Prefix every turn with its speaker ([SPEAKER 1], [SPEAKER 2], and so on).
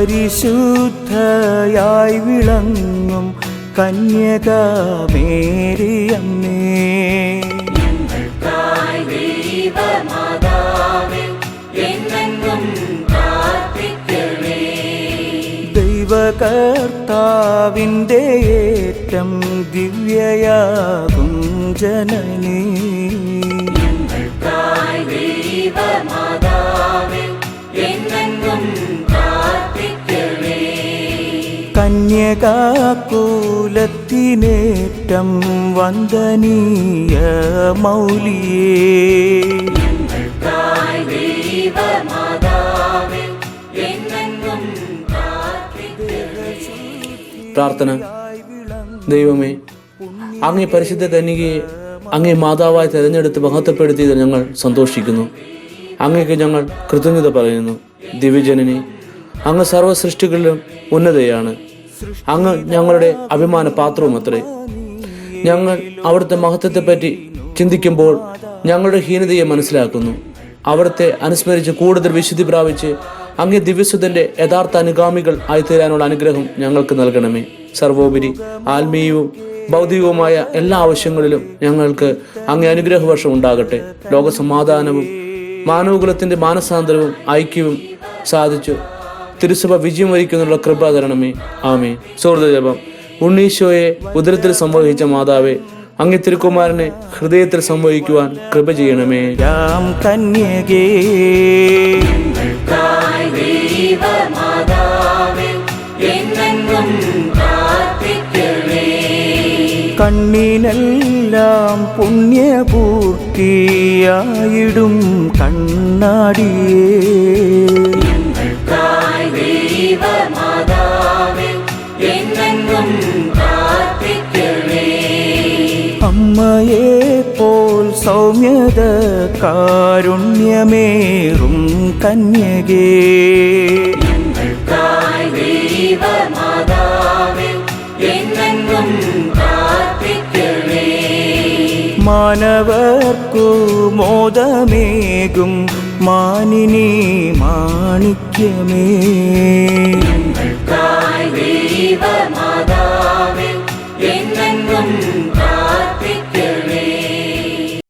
[SPEAKER 1] പരിശുദ്ധയായി വിളങ്ങും കന്യകാമേരിയമ്മേ ദൈവകർത്താവിന്റെ ഏറ്റം ദിവ്യയാകും ജനനീ. കന്യകാകുലത്തിനേറ്റം വന്ദനീയ മൗലിയേ.
[SPEAKER 2] പ്രാർത്ഥന. ദൈവമേ അങ്ങേ പരിശുദ്ധ കന്യകയെ അങ്ങേ മാതാവായി തിരഞ്ഞെടുത്ത് മഹത്വപ്പെടുത്തിയത് ഞങ്ങൾ സന്തോഷിക്കുന്നു. അങ്ങേക്ക് ഞങ്ങൾ കൃതജ്ഞത പറയുന്നു. ദിവ്യജനനി അങ്ങ് സർവ സൃഷ്ടികളിലും ഉന്നതയാണ്. അങ്ങ് ഞങ്ങളുടെ അഭിമാന പാത്രവും അത്രേ. ഞങ്ങൾ അവിടുത്തെ മഹത്വത്തെപ്പറ്റി ചിന്തിക്കുമ്പോൾ ഞങ്ങളുടെ ഹീനതയെ മനസ്സിലാക്കുന്നു. അവിടുത്തെ അനുസ്മരിച്ച് കൂടുതൽ വിശുദ്ധി പ്രാപിച്ച് അങ്ങേ ദിവ്യസുതന്റെ യഥാർത്ഥ അനുഗാമികൾ ആയിത്തീരാനുള്ള അനുഗ്രഹം ഞങ്ങൾക്ക് നൽകണമേ. സർവോപരി ആത്മീയവും ഭൗതികവുമായ എല്ലാ ആവശ്യങ്ങളിലും ഞങ്ങൾക്ക് അങ്ങേ അനുഗ്രഹ വർഷം ഉണ്ടാകട്ടെ. ലോകസമാധാനവും മാനവകുലത്തിന്റെ മാനസാന്തരവും ഐക്യവും സാധിച്ചു. തിരുസഭ വിജയം വരിക്കുന്നുള്ള കൃപ തരണമേ. ആമേ സുഹൃതജപം ഉണ്ണീശോയെ ഉദരത്തിൽ സംവഹിച്ച മാതാവേ അങ്ങ് തിരുക്കുമാരനെ ഹൃദയത്തിൽ സംവഹിക്കുവാൻ കൃപ ചെയ്യണമേ.
[SPEAKER 1] രാം കന്യകേ. കണ്ണിനെല്ലാം പുണ്യപൂർത്തിയായിടും കണ്ണാടിയേ.
[SPEAKER 3] ദൈവമാതാവേ എന്നെന്നും പ്രാർത്ഥിക്കണേ
[SPEAKER 1] അമ്മയെ പോൽ സൗമ്യത കാരുണ്യമേറും കന്യകേ
[SPEAKER 3] തായ് ദൈവമാതാവേ എന്നെന്നും പ്രാർത്ഥിക്കണേ
[SPEAKER 1] മാനവർക്കു മോദമേകും മാനിനി മാണിക്യമേ
[SPEAKER 3] believer, my God.